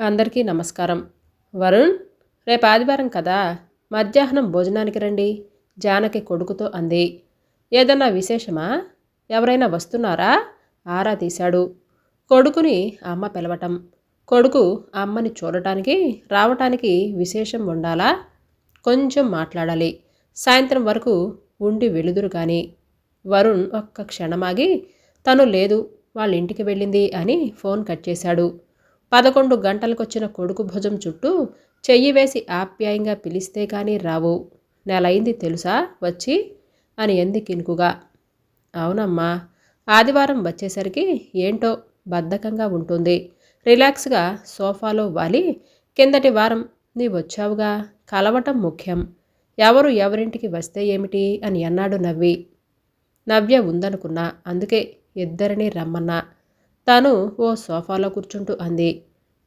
అందరికీ నమస్కారం. వరుణ్ రేపు ఆదివారం కదా? మధ్యాహ్నం భోజనానికి రండి జానకి కొడుకుతో అంది. ఏదన్నా విశేషమా? ఎవరైనా వస్తున్నారా? ఆరా తీశాడు. కొడుకుని అమ్మ పిలవటం. కొడుకు అమ్మని చూడటానికి రావటానికి విశేషం ఉండాలా? కొంచెం మాట్లాడాలి. సాయంత్రం వరకు ఉండి వెలుదురు కానీ వరుణ్ ఒక్క క్షణమాగి తను లేదు వాళ్ళ ఇంటికి వెళ్ళింది అని ఫోన్ కట్ చేశాడు. పదకొండు గంటలకొచ్చిన కొడుకు భుజం చుట్టూ చెయ్యి వేసి ఆప్యాయంగా పిలిస్తే కానీ రావు. నెలయింది తెలుసా? వచ్చి అని ఎంది కినుకుగా. అవునమ్మా. ఆదివారం వచ్చేసరికి ఏంటో బద్ధకంగా ఉంటుంది. రిలాక్స్గా సోఫాలో వాలి కిందటి వారం నీ వచ్చావుగా? కలవటం ముఖ్యం. ఎవరు ఎవరింటికి వస్తే ఏమిటి? అని అన్నాడు నవ్వి. నవ్య ఉందనుకున్నా. అందుకే ఇద్దరిని రమ్మన్నా. తాను ఓ సోఫాలో కూర్చుంటూ అంది.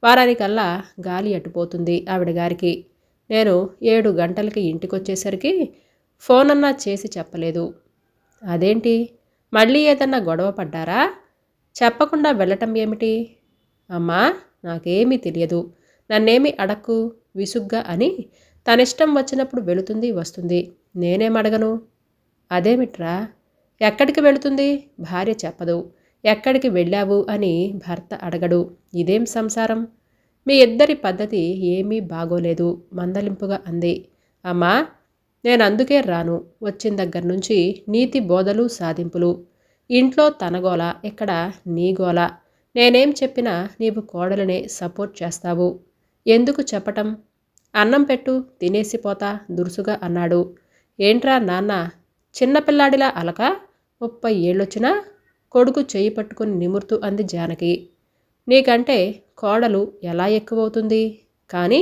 వారానికల్లా గాలి అటుపోతుంది ఆవిడ గారికి. నేను ఏడు గంటలకి ఇంటికొచ్చేసరికి ఫోన్ అన్నా చేసి చెప్పలేదు. అదేంటి? మళ్ళీ ఏదన్నా గొడవ పడ్డారా? చెప్పకుండా వెళ్ళటం ఏమిటి? అమ్మా నాకేమీ తెలియదు. నన్నేమి అడక్కు? విసుగ్గా అని తనిష్టం వచ్చినప్పుడు వెళుతుంది వస్తుంది. నేనేం అడగను? అదేమిట్రా? ఎక్కడికి వెళుతుంది? భార్య చెప్పదు. ఎక్కడికి వెళ్ళావు అని భర్త అడగడు. ఇదేం సంసారం? మీ ఇద్దరి పద్ధతి ఏమీ బాగోలేదు మందలింపుగా అంది. అమ్మా నేను అందుకే రాను. వచ్చిన దగ్గర నుంచి నీతి బోధలు సాధింపులు. ఇంట్లో తనగోల ఇక్కడ నీ గోల. నేనేం చెప్పినా నీవు కోడలనే సపోర్ట్ చేస్తావు. ఎందుకు చెప్పటం? అన్నం పెట్టు తినేసిపోతా దురుసుగా అన్నాడు. ఏంట్రా నాన్న చిన్నపిల్లాడిలా అలక? ముప్పై ఏళ్ళొచ్చినా కొడుకు చేయి పట్టుకుని నిమురుతూ అంది జానకి. నీకంటే కోడలు ఎలా ఎక్కువవుతుంది? కానీ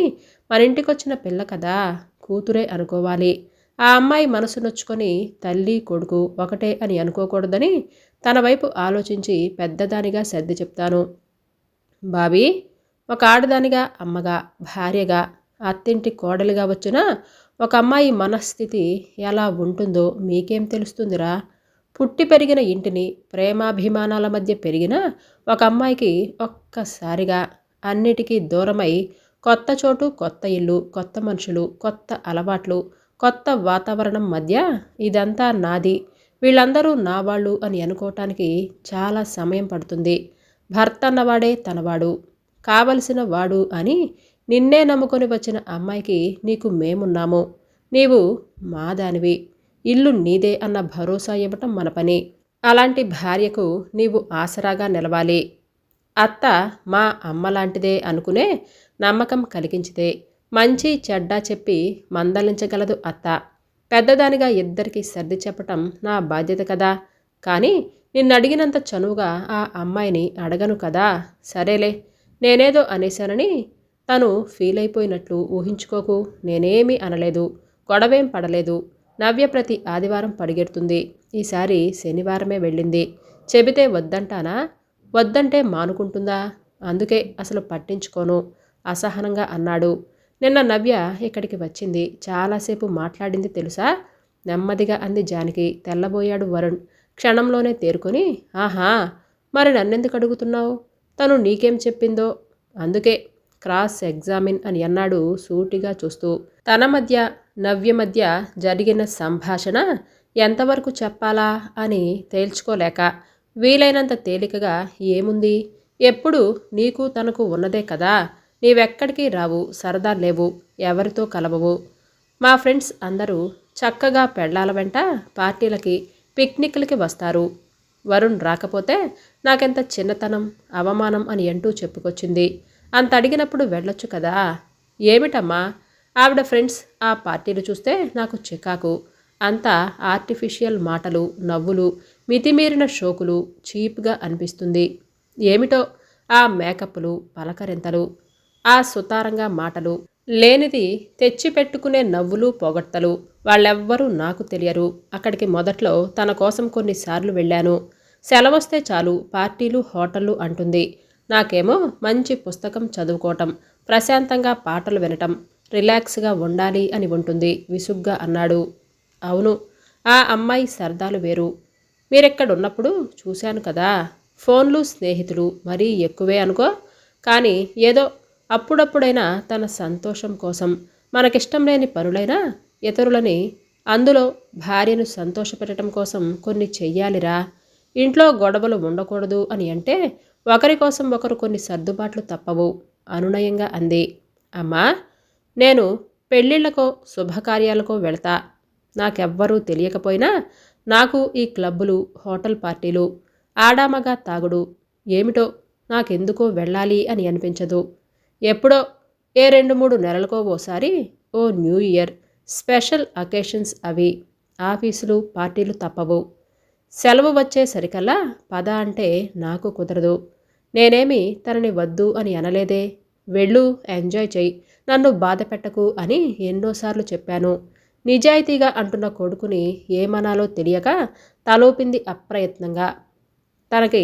మన ఇంటికొచ్చిన పిల్ల కదా కూతురే అనుకోవాలి. ఆ అమ్మాయి మనసు నొచ్చుకొని తల్లి కొడుకు ఒకటే అని అనుకోకూడదని తన వైపు ఆలోచించి పెద్దదానిగా సర్ది చెప్తాను. బాబీ ఒక ఆడదానిగా అమ్మగా భార్యగా అత్తింటి కోడలుగా వచ్చిన ఒక అమ్మాయి మనస్థితి ఎలా ఉంటుందో మీకేం తెలుస్తుందిరా? పుట్టి పెరిగిన ఇంటిని ప్రేమాభిమానాల మధ్య పెరిగిన ఒక అమ్మాయికి ఒక్కసారిగా అన్నిటికీ దూరమై కొత్త చోటు కొత్త ఇల్లు కొత్త మనుషులు కొత్త అలవాట్లు కొత్త వాతావరణం మధ్య ఇదంతా నాది. వీళ్ళందరూ నా వాళ్ళు అని అనుకోవటానికి చాలా సమయం పడుతుంది. భర్త అన్నవాడే తనవాడు. కావలసిన వాడు అని నిన్నే నమ్ముకొని వచ్చిన అమ్మాయికి నీకు మేమున్నాము. నీవు మాదానివి. ఇల్లు నీదే అన్న భరోసా ఇవ్వటం మన పని. అలాంటి భార్యకు నీవు ఆసరాగా నిలవాలి. అత్త మా అమ్మ లాంటిదే అనుకునే నమ్మకం కలిగించితే మంచి చెడ్డ చెప్పి మందలించగలదు అత్త. పెద్దదానిగా ఇద్దరికి సర్ది చెప్పటం నా బాధ్యత కదా. కానీ నిన్నడిగినంత చనువుగా ఆ అమ్మాయిని అడగను కదా. సరేలే నేనేదో అనేశానని తను ఫీల్ అయిపోయినట్లు ఊహించుకోకు. నేనేమీ అనలేదు గొడవేం పడలేదు. నవ్య ప్రతి ఆదివారం పడిగెడుతుంది ఈసారి శనివారమే వెళ్ళింది. చెబితే వద్దంటానా? వద్దంటే మానుకుంటుందా? అందుకే అసలు పట్టించుకోను. అసహనంగా అన్నాడు. నిన్న నవ్య ఇక్కడికి వచ్చింది. చాలాసేపు మాట్లాడింది తెలుసా? నెమ్మదిగా అంది జానికి. తెల్లబోయాడు వరుణ్. క్షణంలోనే తేరుకొని ఆహా! మరి నన్నెందుకు అడుగుతున్నావు? తను నీకేం చెప్పిందో? అందుకే క్రాస్ ఎగ్జామిన్ అని అన్నాడు సూటిగా చూస్తూ. తన మధ్య నవ్య మధ్య జరిగిన సంభాషణ ఎంతవరకు చెప్పాలా అని తేల్చుకోలేక వీలైనంత తేలికగా ఏముంది? ఎప్పుడు నీకు తనకు ఉన్నదే కదా? నీవెక్కడికి రావు? సరదా లేవు. ఎవరితో కలవవు? మా ఫ్రెండ్స్ అందరూ చక్కగా పెళ్ళాల వెంట పార్టీలకి పిక్నిక్లకి వస్తారు. వరుణ్ రాకపోతే నాకెంత చిన్నతనం అవమానం అని అంటూ చెప్పుకొచ్చింది. అంత అడిగినప్పుడు వెళ్ళొచ్చు కదా? ఏమిటమ్మా? ఆవిడ ఫ్రెండ్స్ ఆ పార్టీలు చూస్తే నాకు చికాకు. అంతా ఆర్టిఫిషియల్ మాటలు నవ్వులు మితిమీరిన షోకులు చీప్గా అనిపిస్తుంది. ఏమిటో? ఆ మేకప్లు పలకరింతలు ఆ సుతారంగా మాటలు లేనిది తెచ్చిపెట్టుకునే నవ్వులు పొగడ్తలు వాళ్ళెవ్వరూ నాకు తెలియరు. అక్కడికి మొదట్లో తన కోసం కొన్నిసార్లు వెళ్ళాను. సెలవొస్తే చాలు పార్టీలు హోటళ్ళు అంటుంది. నాకేమో మంచి పుస్తకం చదువుకోవటం ప్రశాంతంగా పాటలు వినటం రిలాక్స్గా ఉండాలి అని ఉంటుంది. విసుగ్గా అన్నాడు. అవును ఆ అమ్మాయి సరదాలు వేరు. మీరెక్కడున్నప్పుడు చూశాను కదా. ఫోన్లు స్నేహితులు మరీ ఎక్కువే అనుకో. కానీ ఏదో అప్పుడప్పుడైనా తన సంతోషం కోసం మనకిష్టం లేని పనులైనా ఇతరులని అందులో భార్యను సంతోషపెట్టడం కోసం కొన్ని చెయ్యాలిరా. ఇంట్లో గొడవలు ఉండకూడదు అని అంటే ఒకరి కోసం ఒకరు కొన్ని సర్దుబాట్లు తప్పవు అనునయంగా అంది. అమ్మా నేను పెళ్ళిళ్ళకో శుభకార్యాలకో వెళతా. నాకెవ్వరూ తెలియకపోయినా నాకు ఈ క్లబ్బులు హోటల్ పార్టీలు ఆడామగా తాగుడు ఏమిటో నాకెందుకో వెళ్ళాలి అని అనిపించదు. ఎప్పుడో ఏ రెండు మూడు నెలలకో ఓసారి ఓ న్యూ ఇయర్ స్పెషల్ అకేషన్స్ అవి ఆఫీసులు పార్టీలు తప్పవు. సెలవు వచ్చేసరికల్లా పద అంటే నాకు కుదరదు. నేనేమి తనని వద్దు అని అనలేదే? వెళ్ళు ఎంజాయ్ చెయ్యి నన్ను బాధ పెట్టకు అని ఎన్నోసార్లు చెప్పాను. నిజాయితీగా అంటున్న కొడుకుని ఏమనాలో తెలియక తలోపింది అప్రయత్నంగా. తనకి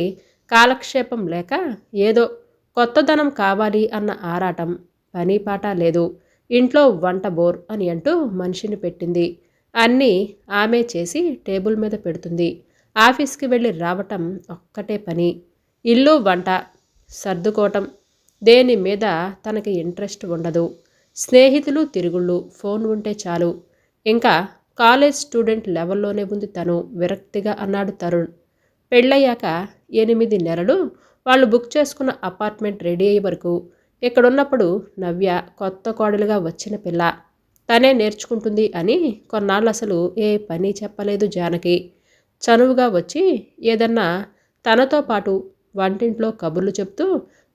కాలక్షేపం లేక ఏదో కొత్తదనం కావాలి అన్న ఆరాటం పని పాట లేదు ఇంట్లో వంట బోర్ అని అంటూ మనిషిని పెట్టింది. అన్నీ ఆమె చేసి టేబుల్ మీద పెడుతుంది. ఆఫీస్కి వెళ్ళి రావటం ఒక్కటే పని. ఇల్లు వంట సర్దుకోవటం దేని మీద తనకి ఇంట్రెస్ట్ ఉండదు. స్నేహితులు తిరుగుళ్ళు ఫోన్ ఉంటే చాలు. ఇంకా కాలేజ్ స్టూడెంట్ లెవెల్లోనే ఉంది తను విరక్తిగా అన్నాడు తరుణ్. పెళ్ళయ్యాక ఎనిమిది నెలలు వాళ్ళు బుక్ చేసుకున్న అపార్ట్మెంట్ రెడీ అయ్యే వరకు ఇక్కడున్నప్పుడు నవ్య కొత్త కోడలుగా వచ్చిన పిల్ల. తనే నేర్చుకుంటుంది అని కొన్నాళ్ళు అసలు ఏ పని చెప్పలేదు జానకి. చనువుగా వచ్చి ఏదన్నా తనతో పాటు వంటింట్లో కబుర్లు చెప్తూ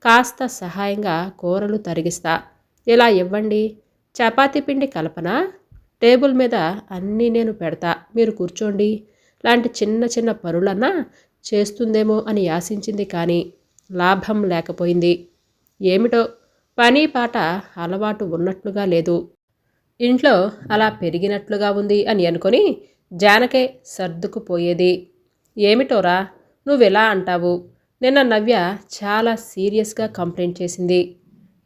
కాస్త సహాయంగా కూరలు తరిగిస్తా. ఇలా ఇవ్వండి. చపాతీ పిండి కలపన? టేబుల్ మీద అన్నీ నేను పెడతా. మీరు కూర్చోండి. లాంటి చిన్న చిన్న పనులన్నా చేస్తుందేమో అని ఆశించింది కానీ లాభం లేకపోయింది. ఏమిటో? పని పాట అలవాటు ఉన్నట్లుగా లేదు. ఇంట్లో అలా పెరిగినట్లుగా ఉంది అని అనుకొని జానకే సర్దుకుపోయేది. ఏమిటోరా? నువ్వెలా అంటావు? నిన్న నవ్య చాలా సీరియస్గా కంప్లైంట్ చేసింది.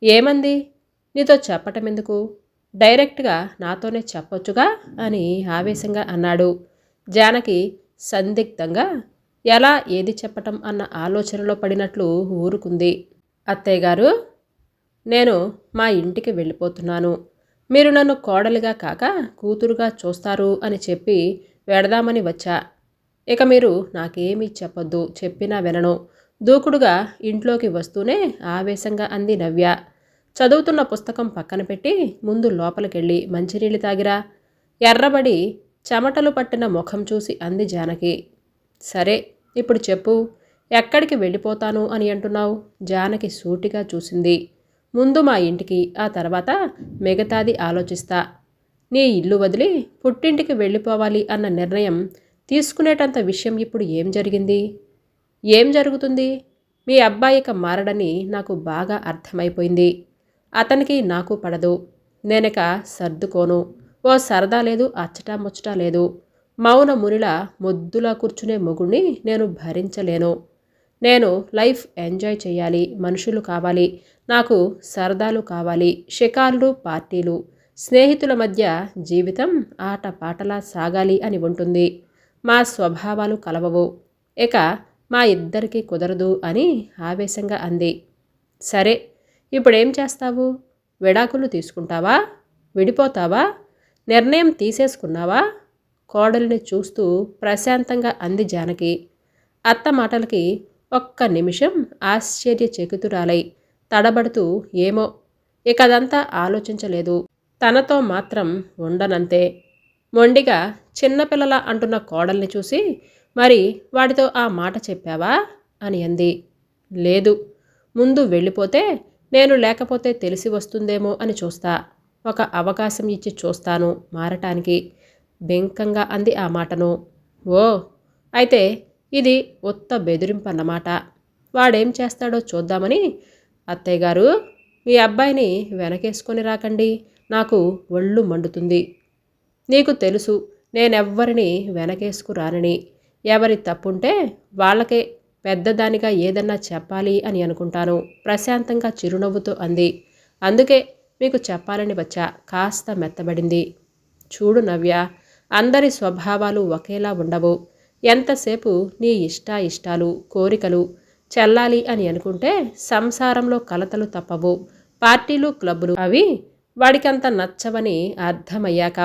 ఏమంది? నీతో చెప్పటం ఎందుకు డైరెక్ట్గా నాతోనే చెప్పొచ్చుగా? అని ఆవేశంగా అన్నాడు. జానకి సందిగ్ధంగా ఎలా ఏది చెప్పటం అన్న ఆలోచనలో పడినట్లు ఊరుకుంది. అత్తయ్య గారు నేను మా ఇంటికి వెళ్ళిపోతున్నాను. మీరు నన్ను కోడలిగా కాక కూతురుగా చూస్తారు అని చెప్పి వెడదామని వచ్చా. ఇక మీరు నాకేమీ చెప్పొద్దు చెప్పినా వినను. దూకుడుగా ఇంట్లోకి వస్తూనే ఆవేశంగా అంది నవ్య. చదువుతున్న పుస్తకం పక్కన పెట్టి ముందు లోపలికెళ్ళి మంచినీళ్ళు తాగిరా. ఎర్రబడి చెమటలు పట్టిన ముఖం చూసి అంది జానకి. సరే ఇప్పుడు చెప్పు. ఎక్కడికి వెళ్ళిపోతాను అని అంటున్నావు? జానకి సూటిగా చూసింది. ముందు మా ఇంటికి ఆ తర్వాత మిగతాది ఆలోచిస్తా. నీ ఇల్లు వదిలి పుట్టింటికి వెళ్ళిపోవాలి అన్న నిర్ణయం తీసుకునేటంత విషయం ఇప్పుడు ఏం జరిగింది? ఏం జరుగుతుంది? మీ అబ్బాయిక మారడని నాకు బాగా అర్థమైపోయింది. అతనికి నాకు పడదు. నేనక సర్దుకోను. ఓ సరదా లేదు అచ్చటా ముచ్చటా లేదు. మౌన మునిలా మొద్దులా కూర్చునే మొగుణ్ణి నేను భరించలేను. నేను లైఫ్ ఎంజాయ్ చేయాలి మనుషులు కావాలి నాకు సరదాలు కావాలి షికార్లు పార్టీలు స్నేహితుల మధ్య జీవితం ఆట పాటలా సాగాలి అని ఉంటుంది. మా స్వభావాలు కలవవు. ఇక మా ఇద్దరికీ కుదరదు అని ఆవేశంగా అంది. సరే ఇప్పుడేం చేస్తావు? విడాకులు తీసుకుంటావా? విడిపోతావా? నిర్ణయం తీసేసుకున్నావా? కోడలిని చూస్తూ ప్రశాంతంగా అంది జానకి. అత్త మాటలకి ఒక్క నిమిషం ఆశ్చర్యచకితురాలై తడబడుతూ ఏమో ఇకదంతా ఆలోచించలేదు. తనతో మాత్రం ఉండనంతే. మొండిగా చిన్నపిల్లల అంటున్న కోడల్ని చూసి మరి వాడితో ఆ మాట చెప్పావా? అని అంది. లేదు. ముందు వెళ్ళిపోతే నేను లేకపోతే తెలిసి వస్తుందేమో అని చూస్తా. ఒక అవకాశం ఇచ్చి చూస్తాను మారటానికి. బెంకంగా అంది ఆ మాటను. ఓ! అయితే ఇది ఉత్త బెదిరింపన్నమాట. వాడేం చేస్తాడో చూద్దామని అత్తయ్య గారు మీ అబ్బాయిని వెనకేసుకొని రాకండి. నాకు ఒళ్ళు మండుతుంది. నీకు తెలుసు నేనెవ్వరిని వెనకేసుకురానని. ఎవరి తప్పుంటే వాళ్ళకే పెద్దదానిగా ఏదన్నా చెప్పాలి అని అనుకుంటాను. ప్రశాంతంగా చిరునవ్వుతో అంది. అందుకే మీకు చెప్పాలని వచ్చా? కాస్త మెత్తబడింది. చూడు నవ్య అందరి స్వభావాలు ఒకేలా ఉండవు. ఎంతసేపు నీ ఇష్ట ఇష్టాలు కోరికలు చెల్లాలి అని అనుకుంటే సంసారంలో కలతలు తప్పవు. పార్టీలు క్లబ్బులు అవి వాడికంత నచ్చవని అర్థమయ్యాక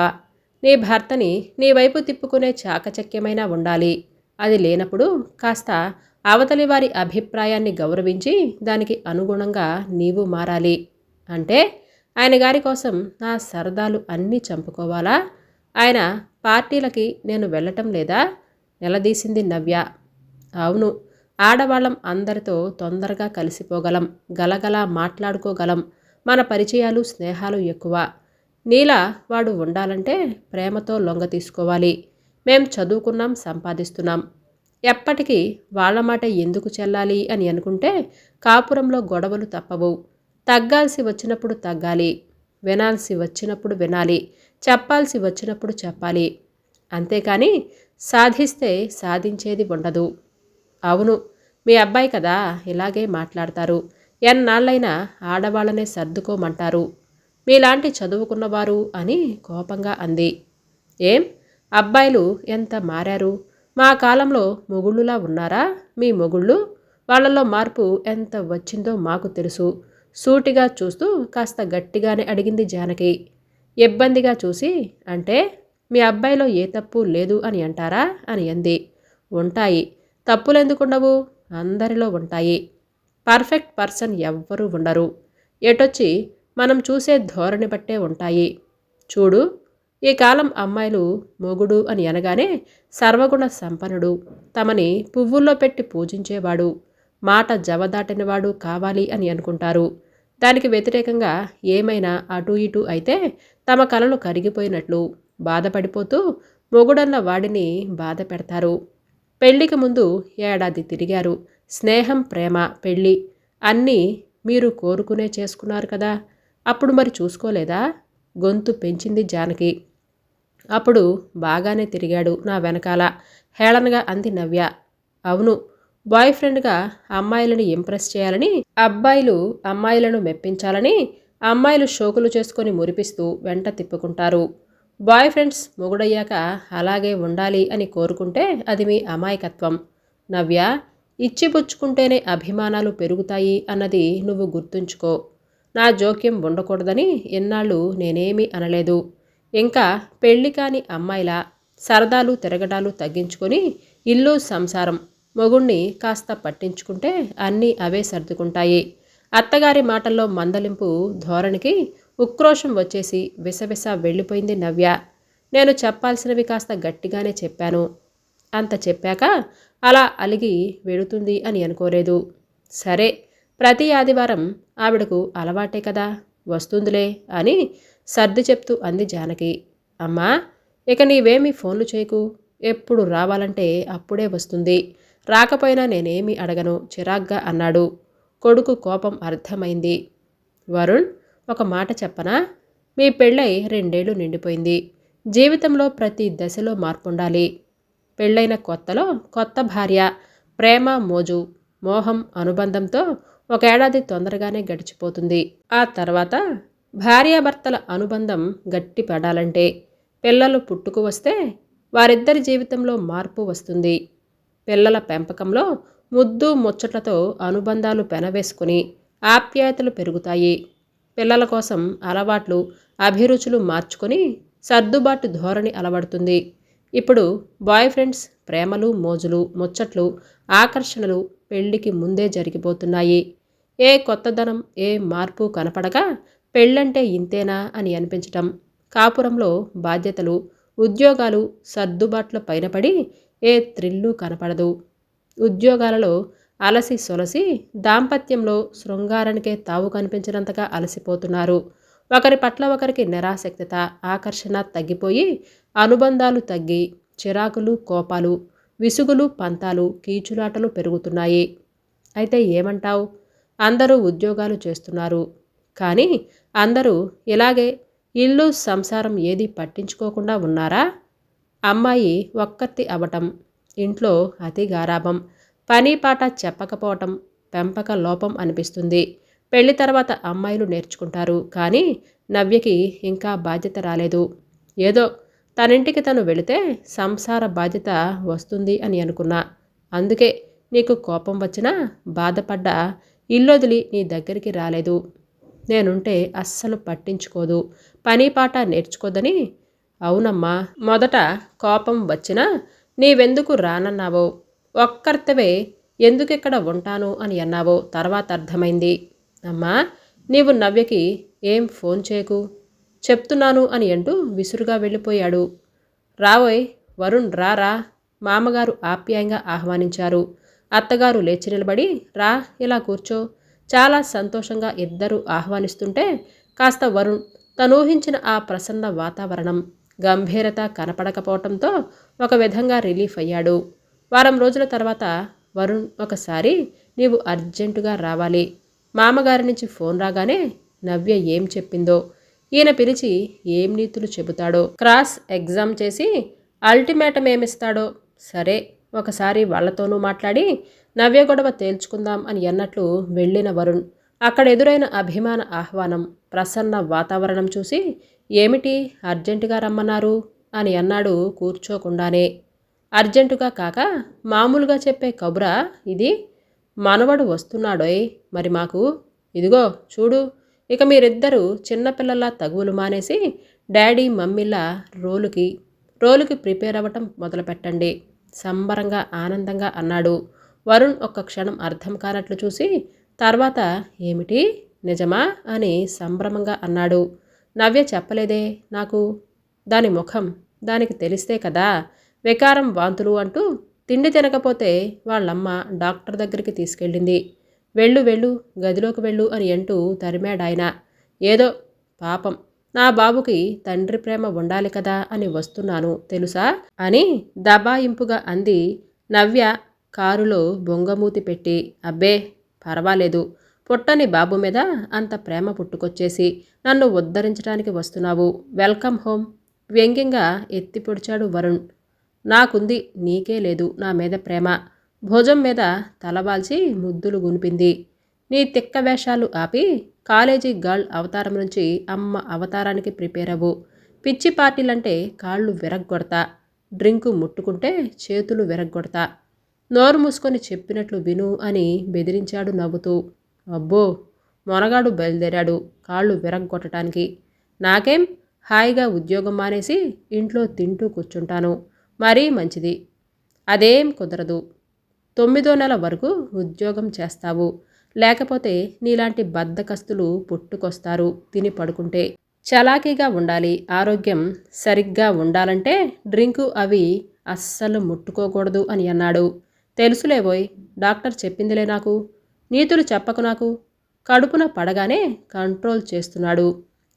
నీ భర్తని నీ వైపు తిప్పుకునే చాకచక్యమైనా ఉండాలి. అది లేనప్పుడు కాస్త అవతలి వారి అభిప్రాయాన్ని గౌరవించి దానికి అనుగుణంగా నీవు మారాలి. అంటే ఆయన గారి కోసం నా సరదాలు అన్నీ చంపుకోవాలా? ఆయన పార్టీలకి నేను వెళ్ళటం లేదా? నిలదీసింది నవ్య. అవును ఆడవాళ్ళం అందరితో తొందరగా కలిసిపోగలం గలగలా మాట్లాడుకోగలం. మన పరిచయాలు స్నేహాలు ఎక్కువ. నీలా వాడు ఉండాలంటే ప్రేమతో లొంగ తీసుకోవాలి. మేం చదువుకున్నాం సంపాదిస్తున్నాం. ఎప్పటికీ వాళ్ళ మాట ఎందుకు చెల్లాలి అని అనుకుంటే కాపురంలో గొడవలు తప్పవు. తగ్గాల్సి వచ్చినప్పుడు తగ్గాలి. వినాల్సి వచ్చినప్పుడు వినాలి. చెప్పాల్సి వచ్చినప్పుడు చెప్పాలి. అంతేకాని సాధిస్తే సాధించేది ఉండదు. అవును మీ అబ్బాయి కదా ఇలాగే మాట్లాడతారు. ఎన్నాళ్ళైనా ఆడవాళ్ళనే సర్దుకోమంటారు. మీలాంటి చదువుకున్నవారు అని కోపంగా అంది. ఏం? అబ్బాయిలు ఎంత మారారు? మా కాలంలో మొగుళ్ళులా ఉన్నారా? మీ మొగుళ్ళు? వాళ్ళలో మార్పు ఎంత వచ్చిందో మాకు తెలుసు. సూటిగా చూస్తూ కాస్త గట్టిగానే అడిగింది జానకి. ఇబ్బందిగా చూసి? అంటే మీ అబ్బాయిలో ఏ తప్పు లేదు అని అంటారా అని అంది. ఉంటాయి. తప్పులెందుకుండవు? అందరిలో ఉంటాయి. పర్ఫెక్ట్ పర్సన్ ఎవ్వరూ ఉండరు. ఎటొచ్చి మనం చూసే ధోరణి బట్టే ఉంటాయి. చూడు ఈ కాలం అమ్మాయిలు మొగుడు అని అనగానే సర్వగుణ సంపన్నుడు. తమని పువ్వుల్లో పెట్టి పూజించేవాడు. మాట జవదాటినవాడు కావాలి అని అనుకుంటారు. దానికి వ్యతిరేకంగా ఏమైనా అటు ఇటు అయితే తమ కలలు కరిగిపోయినట్లు బాధపడిపోతూ మొగుడన్న వాడిని బాధ పెడతారు. పెళ్ళికి ముందు ఏడాది తిరిగారు. స్నేహం ప్రేమ పెళ్ళి అన్నీ మీరు కోరుకునే చేసుకున్నారు కదా. అప్పుడు మరి చూసుకోలేదా? గొంతు పెంచింది జానకి. అప్పుడు బాగానే తిరిగాడు నా వెనకాల. హేళనగా అంది నవ్య. అవును బాయ్ ఫ్రెండ్గా అమ్మాయిలను ఇంప్రెస్ చేయాలని అబ్బాయిలు అమ్మాయిలను మెప్పించాలని అమ్మాయిలు షోకులు చేసుకొని మురిపిస్తూ వెంట తిప్పుకుంటారు. బాయ్ ఫ్రెండ్స్ మొగుడయ్యాక అలాగే ఉండాలి అని కోరుకుంటే అది మీ అమాయకత్వం. నవ్య ఇచ్చిపుచ్చుకుంటేనే అభిమానాలు పెరుగుతాయి అన్నది నువ్వు గుర్తుంచుకో. నా జోక్యం ఉండకూడదని ఎన్నాళ్ళు నేనేమీ అనలేదు. ఇంకా పెళ్ళి కాని అమ్మాయిల సరదాలు తిరగడాలు తగ్గించుకొని ఇల్లు సంసారం మొగుణ్ణి కాస్త పట్టించుకుంటే అన్నీ అవే సర్దుకుంటాయి. అత్తగారి మాటల్లో మందలింపు ధోరణికి ఉక్రోషం వచ్చేసి విసవిస వెళ్ళిపోయింది నవ్య. నేను చెప్పాల్సినవి కాస్త గట్టిగానే చెప్పాను. అంత చెప్పాక అలా అలిగి వెడుతుంది అని అనుకోలేదు. సరే ప్రతి ఆదివారం ఆవిడకు అలవాటే కదా వస్తుందిలే అని సర్ది చెప్తూ అంది జానకి. అమ్మా ఇక నీవేమీ ఫోన్లు చేయకు ఎప్పుడు రావాలంటే అప్పుడే వస్తుంది. రాకపోయినా నేనేమీ అడగను చిరాగ్గా అన్నాడు. కొడుకు కోపం అర్థమైంది. వరుణ్ ఒక మాట చెప్పనా? మీ పెళ్ళై రెండేళ్ళు నిండిపోయింది. జీవితంలో ప్రతి దశలో మార్పు ఉండాలి పెళ్ళైన కొత్తలో కొత్త భార్య ప్రేమ మోజు మోహం అనుబంధంతో ఒక ఏడాది తొందరగానే గడిచిపోతుంది. ఆ తర్వాత భార్యాభర్తల అనుబంధం గట్టిపడాలంటే పిల్లలు పుట్టుకు వస్తే వారిద్దరి జీవితంలో మార్పు వస్తుంది. పిల్లల పెంపకంలో ముద్దు ముచ్చట్లతో అనుబంధాలు పెనవేసుకుని ఆప్యాయతలు పెరుగుతాయి. పిల్లల కోసం అలవాట్లు అభిరుచులు మార్చుకొని సర్దుబాటు ధోరణి అలవడుతుంది. ఇప్పుడు బాయ్ ఫ్రెండ్స్ ప్రేమలు మోజులు ముచ్చట్లు ఆకర్షణలు పెళ్ళికి ముందే జరిగిపోతున్నాయి. ఏ కొత్తదనం ఏ మార్పు కనపడగా పెళ్ళంటే ఇంతేనా అని అనిపించటం. కాపురంలో బాధ్యతలు ఉద్యోగాలు సర్దుబాట్ల పైనపడి ఏ త్రిల్లు కనపడదు. ఉద్యోగాలలో అలసి సొలసి దాంపత్యంలో శృంగారానికే తావు కనిపించినంతగా అలసిపోతున్నారు. ఒకరి పట్ల ఒకరికి నిరాసక్తత ఆకర్షణ తగ్గిపోయి అనుబంధాలు తగ్గి చిరాకులు కోపాలు విసుగులు పంతాలు కీచులాటలు పెరుగుతున్నాయి. అయితే ఏమంటావు? అందరూ ఉద్యోగాలు చేస్తున్నారు. కానీ అందరూ ఇలాగే ఇల్లు సంసారం ఏది పట్టించుకోకుండా ఉన్నారా? అమ్మాయి ఒక్కర్తి అవ్వటం ఇంట్లో అతి గారాభం పని పాట చెప్పకపోవటం పెంపక లోపం అనిపిస్తుంది. పెళ్ళి తర్వాత అమ్మాయిలు నేర్చుకుంటారు కానీ నవ్యకి ఇంకా బాధ్యత రాలేదు. ఏదో తనింటికి తను వెళితే సంసార బాధ్యత వస్తుంది అని అనుకున్నా. అందుకే నీకు కోపం వచ్చినా బాధపడ్డా ఇల్లొదిలి నీ దగ్గరికి రాలేదు. నేనుంటే అస్సలు పట్టించుకోదు. పని పాట నేర్చుకోదని? అవునమ్మా మొదట కోపం వచ్చినా నీవెందుకు రానన్నావో? ఒక్కర్తవే ఎందుకిక్కడ ఉంటాను అని అన్నావో? తర్వాత అర్థమైంది. అమ్మా నీవు నవ్యకి ఏం ఫోన్ చేయకు? చెప్తున్నాను అని అంటూ విసురుగా వెళ్ళిపోయాడు. రావోయ్ వరుణ్ రారా? మామగారు ఆప్యాయంగా ఆహ్వానించారు. అత్తగారు లేచి నిలబడి రా ఇలా కూర్చో. చాలా సంతోషంగా ఇద్దరు ఆహ్వానిస్తుంటే కాస్త వరుణ్ తనూహించిన ఆ ప్రసన్న వాతావరణం గంభీరత కనపడకపోవటంతో ఒక విధంగా రిలీఫ్ అయ్యాడు. వారం రోజుల తర్వాత వరుణ్ ఒకసారి నీవు అర్జెంటుగా రావాలి. మామగారి నుంచి ఫోన్ రాగానే నవ్య ఏం చెప్పిందో ఈయన పిలిచి ఏం నీతులు చెబుతాడో క్రాస్ ఎగ్జామ్ చేసి అల్టిమేటం ఏమిస్తాడో సరే ఒకసారి వాళ్ళతోనూ మాట్లాడి నవ్య గొడవ తేల్చుకుందాం అని అన్నట్లు వెళ్ళిన వరుణ్. అక్కడ ఎదురైన అభిమాన ఆహ్వానం ప్రసన్న వాతావరణం చూసి ఏమిటి? అర్జెంటుగా రమ్మన్నారు? అని అన్నాడు కూర్చోకుండానే. అర్జెంటుగా కాక మామూలుగా చెప్పే కబురా ఇది? మనవడు వస్తున్నాడోయ్. మరి మాకు? ఇదిగో చూడు. ఇక మీరిద్దరూ చిన్నపిల్లల తగువులు మానేసి డాడీ మమ్మీల రోలుకి రోలుకి ప్రిపేర్ అవ్వటం మొదలుపెట్టండి. సంబరంగా ఆనందంగా అన్నాడు. వరుణ్ ఒక్క క్షణం అర్థం కానట్లు చూసి తర్వాత ఏమిటి? నిజమా? అని సంభ్రమంగా అన్నాడు. నవ్య చెప్పలేదే? నాకు దాని ముఖం దానికి తెలిస్తే కదా? వికారం వాంతులు అంటూ తిండి తినకపోతే వాళ్ళమ్మ డాక్టర్ దగ్గరికి తీసుకెళ్ళింది. వెళ్ళు వెళ్ళు గదిలోకి వెళ్ళు అని అంటూ తరిమాడాయన. ఏదో పాపం. నా బాబుకి తండ్రి ప్రేమ ఉండాలి కదా అని వస్తున్నాను తెలుసా? అని దబాయింపుగా అంది. నవ్య కారులో బొంగమూతి పెట్టి అబ్బే పర్వాలేదు. పుట్టని బాబు మీద అంత ప్రేమ పుట్టుకొచ్చేసి నన్ను ఉద్ధరించడానికి వస్తున్నావు. Welcome home. వ్యంగ్యంగా ఎత్తి పొడిచాడు వరుణ్. నాకుంది నీకే లేదు నా మీద ప్రేమ. భుజం మీద తలవాల్చి ముద్దులు గునిపింది. నీ తిక్క వేషాలు ఆపి కాలేజీ గర్ల్ అవతారం నుంచి అమ్మ అవతారానికి ప్రిపేర్ అవ్వు. పిచ్చి పార్టీలంటే కాళ్ళు విరగ్గొడతా. డ్రింకు ముట్టుకుంటే చేతులు విరగ్గొడతా. నోరు మూసుకొని చెప్పినట్లు విను అని బెదిరించాడు నవ్వుతూ. అబ్బో! మొనగాడు బయలుదేరాడు కాళ్ళు విరగ్గొట్టడానికి నాకేం? హాయిగా ఉద్యోగం మానేసి ఇంట్లో తింటూ కూర్చుంటాను. మరీ మంచిది. అదేం కుదరదు. తొమ్మిదో నెల వరకు ఉద్యోగం చేస్తావు. లేకపోతే నీలాంటి బద్దకస్తులు పుట్టుకొస్తారు. తిని పడుకుంటే చలాకీగా ఉండాలి. ఆరోగ్యం సరిగ్గా ఉండాలంటే డ్రింకు అవి అస్సలు ముట్టుకోకూడదు అని అన్నాడు. తెలుసులేబోయ్ డాక్టర్ చెప్పిందిలే నాకు. నీతులు చెప్పకు నాకు. కడుపున పడగానే కంట్రోల్ చేస్తున్నాడు.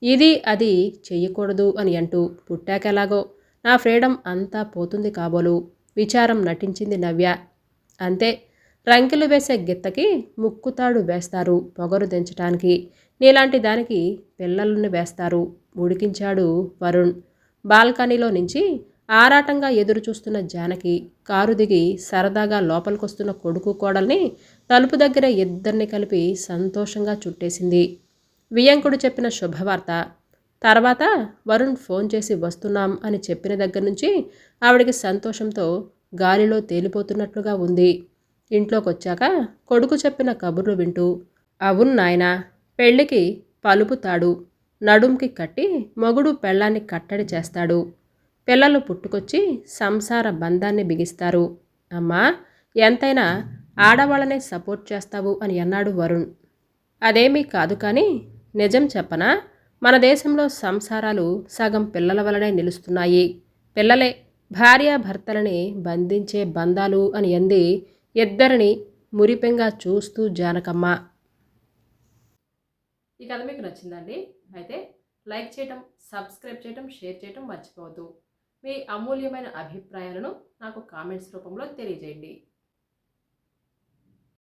ఇది అది చెయ్యకూడదు అని అంటూ పుట్టాకెలాగో నా ఫ్రీడమ్ అంతా పోతుంది కాబోలు. విచారం నటించింది నవ్య. అంతే రంకెలు వేసే గిత్తకి ముక్కుతాడు వేస్తారు పొగరు దించటానికి. నీలాంటి దానికి పిల్లలను వేస్తారు ఉడికించాడు వరుణ్. బాల్కనీలో నుంచి ఆరాటంగా ఎదురు చూస్తున్న జానకి కారు దిగి సరదాగా లోపలికొస్తున్న కొడుకు కోడల్ని తలుపు దగ్గర ఇద్దరిని కలిపి సంతోషంగా చుట్టేసింది. వియంకుడు చెప్పిన శుభవార్త తర్వాత వరుణ్ ఫోన్ చేసి వస్తున్నాం అని చెప్పిన దగ్గర నుంచి ఆవిడికి సంతోషంతో గాలిలో తేలిపోతున్నట్లుగా ఉంది. ఇంట్లోకి వచ్చాక కొడుకు చెప్పిన కబుర్లు వింటూ అవును నాయన పెళ్ళికి పలుపుతాడు నడుంకి కట్టి మొగుడు పెళ్ళాన్ని కట్టడి చేస్తాడు. పిల్లలు పుట్టుకొచ్చి సంసార బంధాన్ని బిగిస్తారు. అమ్మా ఎంతైనా ఆడవాళ్ళనే సపోర్ట్ చేస్తావు అని అన్నాడు వరుణ్. అదేమీ కాదు కానీ నిజం చెప్పనా? మన దేశంలో సంసారాలు సగం పిల్లల వలనే నిలుస్తున్నాయి. పిల్లలే భార్యాభర్తలని బంధించే బంధాలు అని అంది ఇద్దరిని మురిపెంగా చూస్తూ జానకమ్మ. ఈ కథ మీకు నచ్చిందండి? అయితే లైక్ చేయటం సబ్స్క్రైబ్ చేయటం షేర్ చేయటం మర్చిపోవద్దు. మీ అమూల్యమైన అభిప్రాయాలను నాకు కామెంట్స్ రూపంలో తెలియజేయండి.